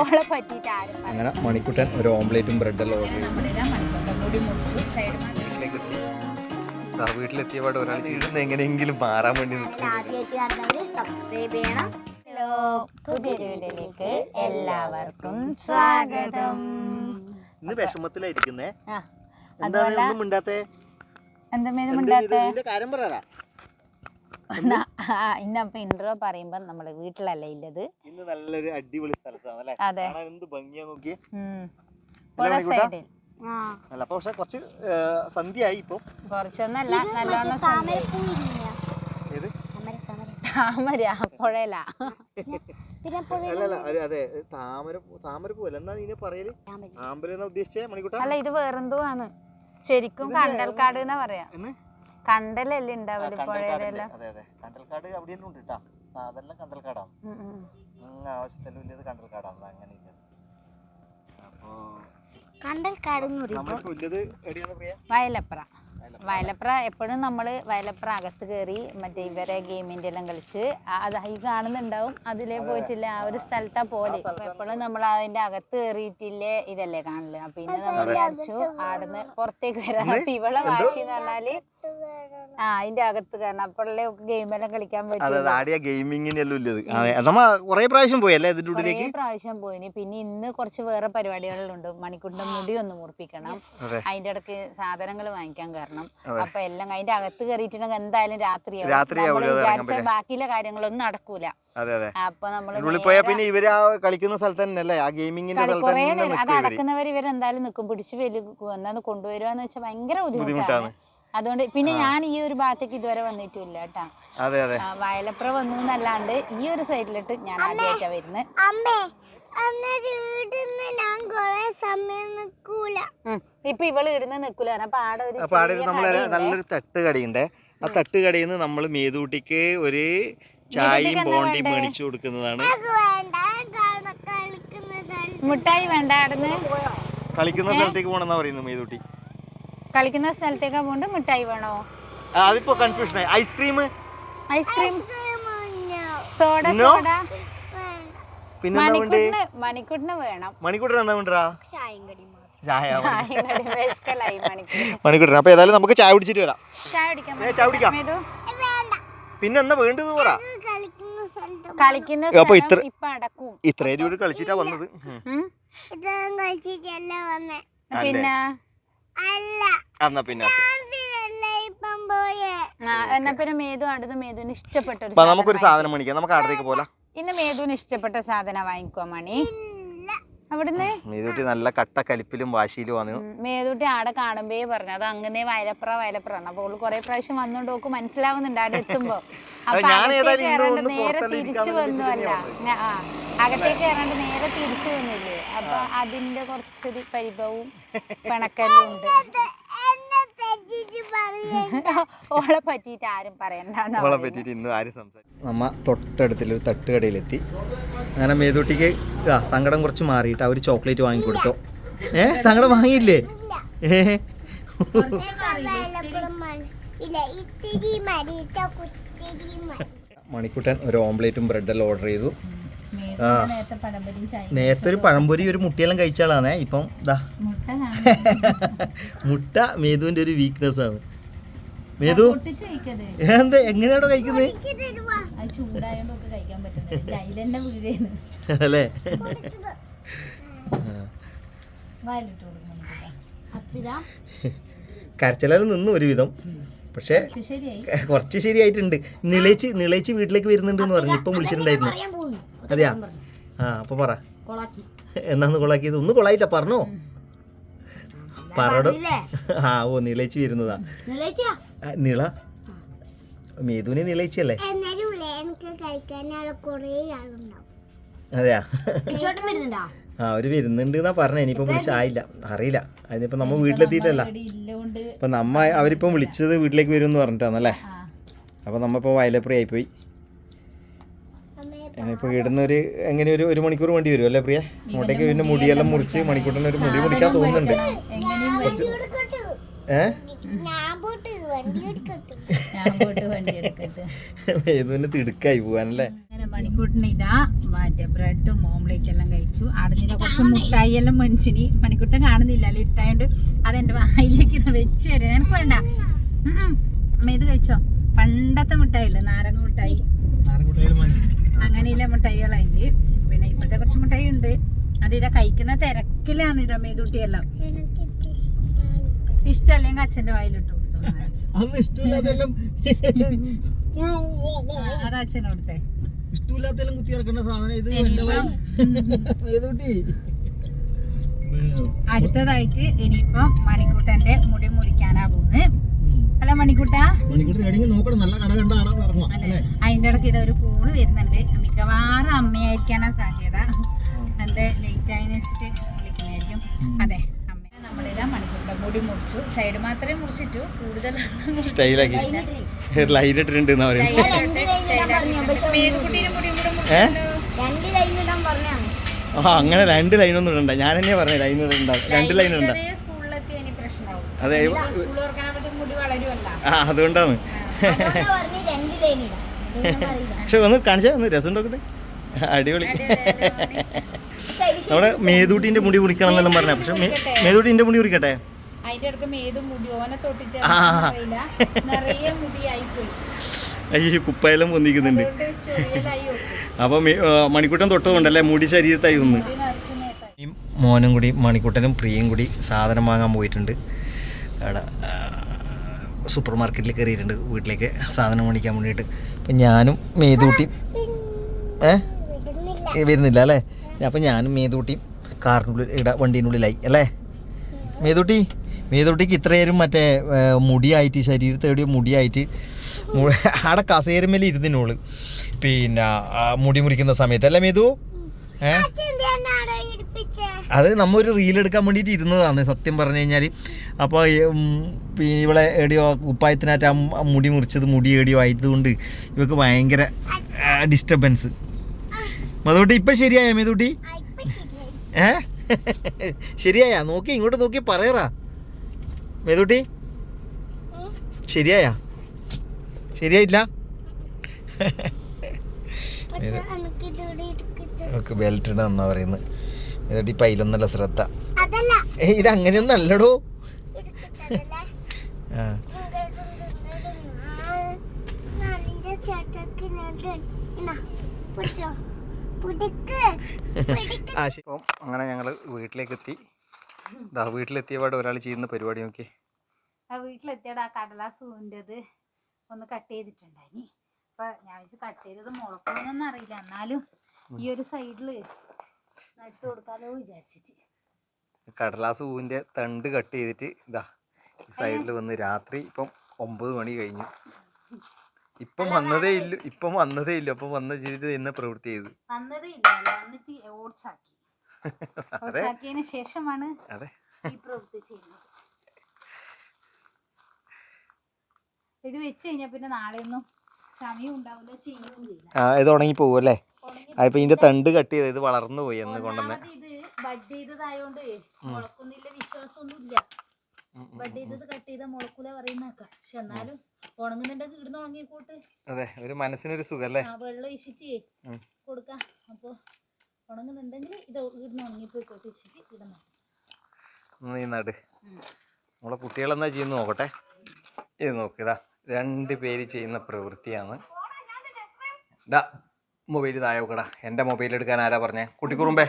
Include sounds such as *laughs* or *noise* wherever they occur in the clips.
ഓളെ പറ്റിയിട്ട് ആരും അങ്ങനെ മണിക്കുട്ടൻ ഒരു ഓംലേറ്റും ബ്രെഡെല്ലാം ഓർഡർ ചെയ്തു. വീട്ടിലെത്തിയപാട് ഒരാൾ ചീടുന്ന എങ്ങനെയെങ്കിലും മാറാൻ വേണ്ടി സബ്സ്ക്രൈബ് ചെയ്യണം. ഹലോ പുതിയൊരു വീഡിയോയിലേക്ക് എല്ലാവർക്കും സ്വാഗതം. ഇന്ന് വിഷമത്തിലായിരിക്കുന്നേ. ഒന്നും മിണ്ടാത്തേ? എന്താ എന്ത് ഇതിന്റെ കാര്യം പറയാ ഇന്നപ്പൊ ഇൻട്രോ പറയുമ്പോ നമ്മൾ വീട്ടിലല്ല ഇല്ലത്? ഇന്ന് നല്ലൊരു അടിപൊളി സ്ഥലത്താണ് അല്ലേ? അതെ. എന്ത് ഭംഗിയാ പുഴ? സൈഡിൽ അല്ല അപ്പൊ പക്ഷെ കുറച്ച് സന്ധ്യയായി ഇപ്പൊ. കുറച്ചൊന്നല്ല നല്ലോണം താമര പുഴയില. അല്ല ഇത് വേറെന്തോ ആണ്. ശരിക്കും കണ്ടൽക്കാട് എന്നാ പറയാ? കണ്ടലല്ലേ ഉണ്ടാവൽ. പുഴയിലെല്ലാം? അതെ അതെ. കണ്ടൽക്കാട് അവിടെ തന്നെ ഉണ്ട് കേട്ടാ ആ, അതെല്ലാം കണ്ടൽക്കാടാണ്. ഉം, ഉം. അങ്ങ് ആവശ്യത്തിന് വലിയത് കണ്ടൽക്കാടാണ്. അങ്ങനെ ഇല്ലത് അപ്പോ വയലപ്ര. വയലപ്ര. എപ്പോഴും നമ്മൾ വയലപ്ര അകത്ത് കയറി മറ്റേ ഇവരെ ഗെയിമിന്റെ എല്ലാം കളിച്ച് അത് ഈ കാണുന്നുണ്ടാവും. അതിലേ പോയിട്ടില്ല. ആ ഒരു സ്ഥലത്താ പോലെ എപ്പോഴും നമ്മൾ അതിന്റെ അകത്ത് കയറിയിട്ടില്ലേ ഇതല്ലേ കാണൽ? പിന്നെ നമ്മൾ വിചാരിച്ചു ആടുന്ന് പുറത്തേക്ക് വരാം. അപ്പൊ ഇവളെ വാശി എന്ന് പറഞ്ഞാൽ ആ അതിന്റെ അകത്ത് കാരണം അപ്പോഴല്ലേ ഗെയിമെല്ലാം കളിക്കാൻ അതെ പറ്റും ആടിയ ഇല്ലത് നമ്മ കുറേ പ്രാവശ്യം പോയി അല്ലേ ഇതിന്റെ കുറേ ഉള്ളിലേക്ക് പ്രാവശ്യം പോയിന് പിന്നെ ഇന്ന് കുറച്ച് വേറെ പരിപാടികളുണ്ട്. മണിക്കൂറിന്റെ മുടി ഒന്ന് മുറിപ്പിക്കണം. അതെ. അതിന്റെ ഇടയ്ക്ക് സാധനങ്ങൾ വാങ്ങിക്കാൻ കാരണം. അപ്പൊ എല്ലാം അതിന്റെ അകത്ത് കയറിയിട്ടുണ്ടെങ്കിൽ എന്തായാലും രാത്രിയാവും രാത്രിയാവും നമ്മൾ അത് ഇറങ്ങാൻ വിചാരിച്ച ബാക്കിയുള്ള കാര്യങ്ങളൊന്നും നടക്കൂല. അതെ അതെ. അപ്പൊ നമ്മൾ പിന്നെ ഇവർ ആ കളിക്കുന്ന സ്ഥലത്ത് തന്നെ അല്ലേ? ആ ഗെയിമിങ്ങിന്റെ സ്ഥലത്ത് കൊറേ തന്നെ നേരം അത് നിൽക്കും ഇവർ. അടക്കുന്നവർ ഇവരെന്തായാലും നിൽക്കും പിടിച്ച് വലിയ എന്താന്ന് കൊണ്ടുവരുവാന്ന് വെച്ചാൽ ഭയങ്കര ബുദ്ധിമുട്ടാണ്. ബുദ്ധിമുട്ടാണ്. അതുകൊണ്ട് പിന്നെ ഞാൻ ഈ ഒരു ഭാഗത്തേക്ക് ഇതുവരെ വന്നിട്ടില്ല കേട്ടാ. അതെ അതെ. വയലപ്പുറ വയലപ്ര വന്നു എന്നല്ലാണ്ട് ഈ ഒരു സൈഡിലിട്ട് ഞാൻ ആദ്യമായിട്ടാ വരുന്നത്. ഇപ്പൊ ഇവൾ ഇടുന്ന നിക്കൂല. നമ്മൾ നല്ലൊരു തട്ട് കടയുണ്ട്. ആ തട്ട് കടയിൽ നിന്ന് നമ്മൾ മേതൂട്ടിക്ക് ഒരു ചായയും ബോണ്ടി ബോണ്ടിയും മേടിച്ചു കൊടുക്കുന്നതാണ്. മുട്ടായി വേണ്ട കളിക്കുന്ന സ്ഥലത്തേക്ക് പോണെന്നാ പറയുന്നത് മേതൂട്ടി. കളിക്കുന്ന സ്ഥലത്തേക്കാ പോണ്ട് മിഠായി വേണോ? അതിപ്പോ കൺഫ്യൂഷൻ ആയി. ഐസ്ക്രീം ഐസ്ക്രീം സോഡ സോഡ പിന്നെ എന്താ വേണ്ടേ മണിക്കൂട്ടിന് മണിക്കൂട്ടിന് വേണം. മണിക്കൂട്ടിന് എന്താ വേണ്ടാ? മണിക്കുട്ടൻ അപ്പൊ ഏതായാലും നമുക്ക് ചായ കുടിച്ചിട്ട് വരാം. ചായ കുടിക്കാം. പിന്നെ എന്താ വേണ്ടത് പറ. കളിക്കുന്ന അപ്പൊ ഇത്ര- ഇപ്പൊ അടക്കും. ഇത്രയും രൂപ കളിച്ചിട്ടാ വന്നത്. പിന്നെ? എന്നാ പിന്നെ അതിനല്ല ഇപ്പം പോയേ? ആ, എന്നാ പിന്നെ മേതു അടുത്ത് മേതുവിന് ഇഷ്ടപ്പെട്ട ഒരു നമുക്കൊരു സാധനം സാധനം മേടിക്കാം. നമുക്ക് അടുത്തേക്ക് പോലാ. ഇന്ന് മേതുവിന് ഇഷ്ടപ്പെട്ട സാധനം വാങ്ങിക്കുവാ മണി. അവിടുന്ന്? മേതൂട്ടി നല്ല കട്ട കലിപ്പിലും വാശിയിലും വന്നു മേതുട്ടി ആടെ കാണുമ്പേ പറഞ്ഞു അത് അങ്ങനെ വയലപ്ര വയലപ്ര. അപ്പൊ ഓൾ കൊറേ പ്രാവശ്യം വന്നോണ്ട് നോക്ക് മനസ്സിലാവുന്നുണ്ട് ആടെ എത്തുമ്പോ. *laughs* അപ്പൊ ഞാൻ അകത്തേക്ക് കയറാണ്ട് നേരെ തിരിച്ചു വന്നു. അല്ല ആ അകത്തേക്ക് കയറാണ്ട് നേരെ തിരിച്ചു വന്നില്ലേ? അപ്പൊ അതിന്റെ കുറച്ചൊരു പരിഭവവും പിണക്കല്ലും ഉണ്ട്. *laughs* ഓളെ പറ്റിയിട്ട് ആരും പറയണ്ട അവളെ പറ്റിയിട്ട് ഇന്ന് ആരും സംസാരിക്കും നമ്മ തൊട്ടടുത്തുള്ള ഒരു തട്ടുകടയിലെത്തി. അങ്ങനെ മേതൂട്ടിക്ക് ആ സങ്കടം കുറച്ച് മാറിയിട്ട് അവർ ചോക്ലേറ്റ് വാങ്ങിക്കൊടുത്തു. ഏ സങ്കടം വാങ്ങിയില്ലേ? ഏ. *laughs* മണിക്കുട്ടൻ ഒരു ഓംലേറ്റും ബ്രെഡെല്ലാം ഓർഡർ ചെയ്തു. നേരത്തെ ഒരു പഴംപൊരി ഒരു മുട്ടയെല്ലാം കഴിച്ചാളാണേ ഇപ്പം ദാ. മുട്ട *laughs* മേതുവിന്റെ ഒരു വീക്ക്നെസ് ആണ്. മേതു? എന്താ? എങ്ങനെയാണോ കഴിക്കുന്നത് അല്ലേ? കരച്ചിലെല്ലാം നിന്നു ഒരുവിധം. പക്ഷേ കുറച്ച് ശരിയായിട്ടുണ്ട്. നിളയിച്ച് നിളയിച്ച് വീട്ടിലേക്ക് വരുന്നുണ്ട് എന്ന് പറഞ്ഞു. ഇപ്പം വിളിച്ചിട്ടുണ്ടായിരുന്നു. അതെയാ ആ അപ്പൊ പറ. കൊളാക്കി. എന്നാന്ന് കൊളാക്കിയത്? ഒന്ന് കൊളായില്ല പറഞ്ഞോ. പറടോ. ആ ഓ നിളയിച്ച് വരുന്നതാ. നിള. മേതുവിനെ നിളയിച്ചല്ലേ? അതെയാ? ആ അവർ വരുന്നുണ്ട് എന്നാ പറഞ്ഞ. ഇനിയിപ്പം വിളിച്ചായില്ല അറിയില്ല. അതിനിപ്പോ നമ്മ വീട്ടിലെത്തിയിട്ടല്ല. ഇല്ലോണ്ട് അപ്പൊ നമ്മ അവരിപ്പം വിളിച്ചത് വീട്ടിലേക്ക് വരും എന്ന് പറഞ്ഞിട്ടാന്നല്ലേ അപ്പൊ നമ്മ ഇപ്പൊ വയലപ്രിയ ആയിപ്പോയി ഇനിയിപ്പോ ഇടുന്ന ഒരു എങ്ങനെ ഒരു ഒരു മണിക്കൂർ വേണ്ടി വരും അല്ലേ പ്രിയ? അങ്ങോട്ടേക്ക് പിന്നെ മുടിയെല്ലാം മുറിച്ച് മണിക്കൂട്ടിന് ഒരു മുടി മുടിക്കാൻ തോന്നുന്നുണ്ട്. എങ്ങനെയും എടുക്കട്ടെ? ഏ? ഞാൻ പോട്ട് വണ്ടി എടുക്കട്ടെ. ഞാൻ പോയിട്ട് വണ്ടി എടുക്കട്ടെ. മേതുവിന് തിടുക്കായി പോവാനല്ലേ? മണിക്കൂട്ടിന് ഇതാ മറ്റേ ബ്രെഡും ഓംലേറ്റ് എല്ലാം കഴിച്ചു. അടഞ്ഞ കുറച്ച് മുട്ടായി എല്ലാം മനുഷ്യന് മണിക്കൂട്ടൻ കാണുന്നില്ല. അല്ലെ ഇട്ടായോണ്ട് അതെന്റെ വായിലേക്ക് ഇത് വെച്ച് തരാം. നിനക്ക് വേണ്ട. അമ്മ ഇത് കഴിച്ചോ? പണ്ടത്തെ മുട്ടായില്ലേ? നാരങ്ങ മിഠായി അങ്ങനെയുള്ള മിഠായികളായി പിന്നെ ഇപ്പോഴത്തെ കുറച്ച് മിഠായി ഉണ്ട് അത് ഇതാ കഴിക്കുന്ന തിരക്കിലാണ് ഇതാ മേതുട്ടിയെല്ലാം. ഇഷ്ടല്ലെങ്കിൽ അച്ഛന്റെ വായിലിട്ട് കൊടുത്തു. അത് കുത്തി ഇറക്കുന്ന സാധനം. ഇത് മേതൂട്ടി. അടുത്തതായിട്ട് ഇനിയിപ്പം മണിക്കൂട്ടന്റെ മുടി മുറിക്കാനാ പോകുന്നത്. മണിക്കൂട്ട? നല്ല അതിന്റെ ഇടയ്ക്ക് ഇതൊരു കോൾ വരുന്നുണ്ട്. മിക്കവാറും അമ്മയായിരിക്കാനാ സാധ്യത. എന്റെ ലേറ്റ് ആയതിനു വെച്ചിട്ട് വിളിക്കുന്നതായിരിക്കും. അതെ അമ്മ നമ്മളിതാ മണിക്കൂട്ട കൂടി മുറിച്ചു. സൈഡ് മാത്രമേ മുറിച്ചിട്ടു. കൂടുതൽ സ്റ്റൈലാക്കി *laughs* ഇട്ടിട്ടുണ്ട് ലൈൻ ആ അങ്ങനെ രണ്ട് ലൈനൊന്നും ഇടണ്ട. ഞാൻ തന്നെ പറഞ്ഞ ലൈൻ ഇടണ്ട. രണ്ട് ലൈൻ ഇടണ്ട. അതെ ആ അതുകൊണ്ടാണ്. പക്ഷെ ഒന്ന് കാണിച്ചാ ഒന്ന് രസം ഉണ്ടോക്കട്ടെ അടിപൊളി *laughs* നമ്മുടെ മേതൂട്ടിന്റെ മുടി കുടിക്കണം എന്നെല്ലാം പറഞ്ഞ. പക്ഷെ മേതൂട്ടിന്റെ മുടി കുടിക്കട്ടെ അയ്യോ കുപ്പയെല്ലാം പൊന്തിക്കുന്നുണ്ട്. അപ്പൊ മണിക്കൂട്ടൻ തൊട്ടതുകൊണ്ടല്ലേ മുടി ശരീരത്തായി ഒന്ന് മോനും കൂടി മണിക്കുട്ടനും പ്രിയയും കൂടി സാധനം വാങ്ങാൻ പോയിട്ടുണ്ട്. അവിടെ സൂപ്പർ മാർക്കറ്റിൽ കയറിയിട്ടുണ്ട് വീട്ടിലേക്ക് സാധനം മേടിക്കാൻ വേണ്ടിയിട്ട്. അപ്പം ഞാനും മേതൂട്ടിയും ഏ വരുന്നില്ല അല്ലേ? അപ്പം ഞാനും മേതൂട്ടിയും കാറിനുള്ളിൽ ഇവിടെ വണ്ടീനുള്ളിലായി അല്ലേ? മേതൂട്ടി മേതൂട്ടിക്ക് ഇത്രയേരും മറ്റേ മുടിയായിട്ട് ശരീരത്തെ എവിടെയോ മുടിയായിട്ട് *laughs* ആടെ കസേരമേലി ഇരുന്നിനോൾ പിന്നെ മുടി മുറിക്കുന്ന സമയത്ത്. അല്ലേ മേതു? ഏ? അത് നമ്മ ഒരു റീൽ എടുക്കാൻ വേണ്ടിയിട്ട് ഇരുന്നതാണ് സത്യം പറഞ്ഞു കഴിഞ്ഞാൽ അപ്പോൾ ഇവളെ എടിയോ കുപ്പായത്തിനായിട്ട് ആ മുടി മുറിച്ചത് മുടി എടിയോ ആയതുകൊണ്ട് ഇവക്ക് ഭയങ്കര ഡിസ്റ്റർബൻസ് മധുട്ടി ഇപ്പം ശരിയായ മേതുട്ടി? ഏ? *laughs* ശരിയായ? നോക്കി ഇങ്ങോട്ട് നോക്കി പറയറാ. മേതുട്ടി. ശരിയായ? ശരിയായില്ല ബെൽറ്റ് ഇടാന്നാ പറയുന്നത്. മേതുട്ടി ഈ പൈലൊന്നല്ല ശ്രദ്ധ. അതല്ല. ഏ ഇത് അങ്ങനെയൊന്നും അല്ലടോ ആ അപ്പം അങ്ങനെ ഞങ്ങൾ വീട്ടിലേക്ക് എത്തി വീട്ടിലെത്തിയ വീട്ടിലെത്തിയപാട് ഒരാൾ ചെയ്യുന്ന പരിപാടി നോക്കി ആ വീട്ടിലെത്തിയടാ ആ കടലാസ് പൂവിന്റെത് ഒന്ന് കട്ട് ചെയ്തിട്ടുണ്ടായി അപ്പൊ ഞാൻ വെച്ച് കട്ട് ചെയ്തത് മുളക്കൊന്നും അറിയില്ല. എന്നാലും ഈ ഒരു സൈഡിൽ നട്ടു കൊടുക്കാലോ വിചാരിച്ചിട്ട്. കടലാസ് പൂവിന്റെ തണ്ട് കട്ട് ചെയ്തിട്ട് ഇതാ ഈ സൈഡിൽ വന്ന് രാത്രി ഇപ്പം ഒമ്പത് മണി കഴിഞ്ഞു. ഇപ്പം വന്നതേ ഇല്ല ഇപ്പം വന്നതേ ഇല്ല. അപ്പം വന്ന ചെയ്ത് എന്നെ പ്രവൃത്തി ചെയ്തു ശേഷമാണ് അതെ. ഇത് വെച്ച് കഴിഞ്ഞാൽ പിന്നെ നാളെയൊന്നും സമയം ഉണ്ടാവില്ല ചെയ്യുകയും ചെയ്യില്ല. ആ ഇത് ഉണങ്ങി പോകും ഇപ്പം ഇതിന്റെ തണ്ട് കട്ട് ചെയ്ത് ഇത് വളർന്നു പോയി എന്ന് കൊണ്ടുവന്ന്. ഇത് ബഡ് ചെയ്തതായോണ്ട് മുളക്കുന്നില്ല വിശ്വാസമൊന്നുമില്ല. ബഡ് ചെയ്തത് കട്ട് ചെയ്ത മുളക്കൂല പറയുന്നേക്കാം പക്ഷെ എന്നാലും ഉണങ്ങുന്നുണ്ടെങ്കിൽ ഇടുന്ന് ഉണങ്ങിക്കോട്ട്. അതെ ഒരു മനസ്സിനൊരു സുഖം അല്ലേ ആ വെള്ളം ഒഴിച്ചിട്ട്. കൊടുക്കാം. അപ്പോൾ ഉണങ്ങുന്നുണ്ടെങ്കിൽ ഇത് വെച്ചിട്ട് നട്. നമ്മളെ കുട്ടികളെന്നാ ചെയ്യുന്ന നോക്കട്ടെ. ഇത് നോക്കിതാ രണ്ട് പേര് ചെയ്യുന്ന പ്രവൃത്തിയാണ്. ഡാ മൊബൈൽ താഴെ വെക്കടാ. എന്റെ മൊബൈൽ എടുക്കാൻ ആരാ പറഞ്ഞേ? കുട്ടിക്കുറുമ്പേ.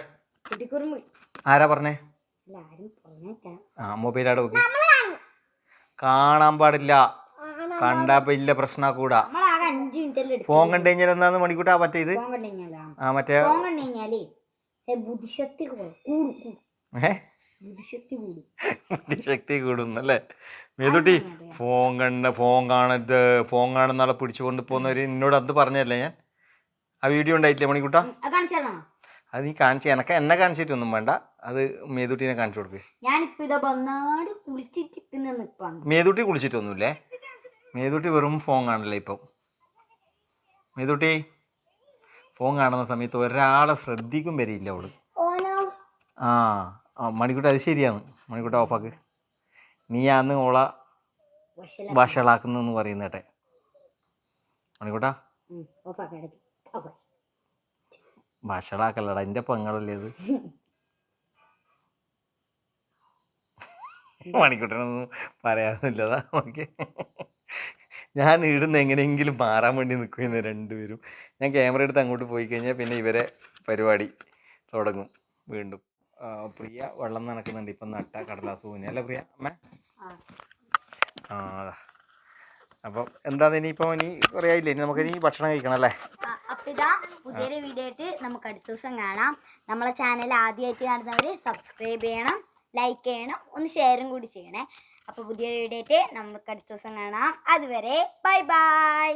ആരാ പറഞ്ഞേ? ആ മൊബൈൽ അവിടെ നോക്കി കാണാൻ പാടില്ല. കണ്ടാ വലിയ പ്രശ്ന കൂടാ. ഫോൺ കണ്ടു കഴിഞ്ഞാൽ എന്താന്ന് മണിക്കൂട്ടാ? മറ്റേ ഇത്? ആ മറ്റേ ബുദ്ധിശക്തി കൂടും. കൂടും കൂടും. കൂടും. ശക്തി കൂടുന്നു അല്ലേ മേതുട്ടി ഫോൺ കണ്ട ഫോൺ കാണരുത്. ഫോൺ കാണുന്ന ആളെ പിടിച്ചുകൊണ്ട് പോകുന്നവര് എന്നോട് അത് പറഞ്ഞല്ലേ ഞാൻ? ആ വീഡിയോ ഉണ്ടായിട്ടില്ലേ മണിക്കൂട്ട? അത് നീ കാണിച്ച് എനക്ക് എന്നെ കാണിച്ചിട്ടൊന്നും വേണ്ട. അത് മേതുട്ടിനെ കാണിച്ചു കൊടുക്ക്. മേതുട്ടി കുളിച്ചിട്ടൊന്നുമില്ലേ? മേതുട്ടി വെറും ഫോൺ കാണില്ലേ ഇപ്പം. മേതുട്ടി ഫോൺ കാണുന്ന സമയത്ത് ഒരാളെ ശ്രദ്ധിക്കും വരില്ല അവൾ. ആ മണിക്കൂട്ട അത് ശരിയാണ്. മണിക്കൂട്ട ഓഫാക്ക്. നീ അന്ന് ഓള വഷളാക്കുന്നു പറയുന്നേട്ടെ. മണിക്കൂട്ടാ. ഓപ്പാക്കി എന്റെ പെങ്ങളല്ലേ ഇത്? മണിക്കുട്ടനൊന്നും പറയാനൊന്നുമില്ലതാ ഓക്കെ ഞാൻ ഇടുന്ന എങ്ങനെയെങ്കിലും മാറാൻ വേണ്ടി നിൽക്കുന്ന രണ്ടുപേരും. ഞാൻ ക്യാമറ എടുത്ത് അങ്ങോട്ട് പോയി കഴിഞ്ഞാൽ പിന്നെ ഇവരെ പരിപാടി തുടങ്ങും വീണ്ടും. പ്രിയ വെള്ളം നനക്കുന്നുണ്ട്. ഇപ്പം നട്ട കടലാസ് പൂവിനെ അല്ലേ പ്രിയ? അമ്മ? ആ. അപ്പം എന്താണെന്ന് ഇനിയിപ്പോൾ ഇനി കുറേ ആയില്ലേ? ഇനി നമുക്ക് ഇനി ഭക്ഷണം കഴിക്കണം അല്ലേ? പുതിയൊരു വീഡിയോ ആയിട്ട് നമുക്ക് അടുത്ത ദിവസം കാണാം. നമ്മളെ ചാനൽ ആദ്യമായിട്ട് കാണുന്നവർ സബ്സ്ക്രൈബ് ചെയ്യണം ലൈക്ക് ചെയ്യണം ഒന്ന് ഷെയറും കൂടി ചെയ്യണേ. അപ്പൊ പുതിയൊരു വീഡിയോ ആയിട്ട് നമുക്ക് അടുത്ത ദിവസം കാണാം. അതുവരെ ബൈ ബൈ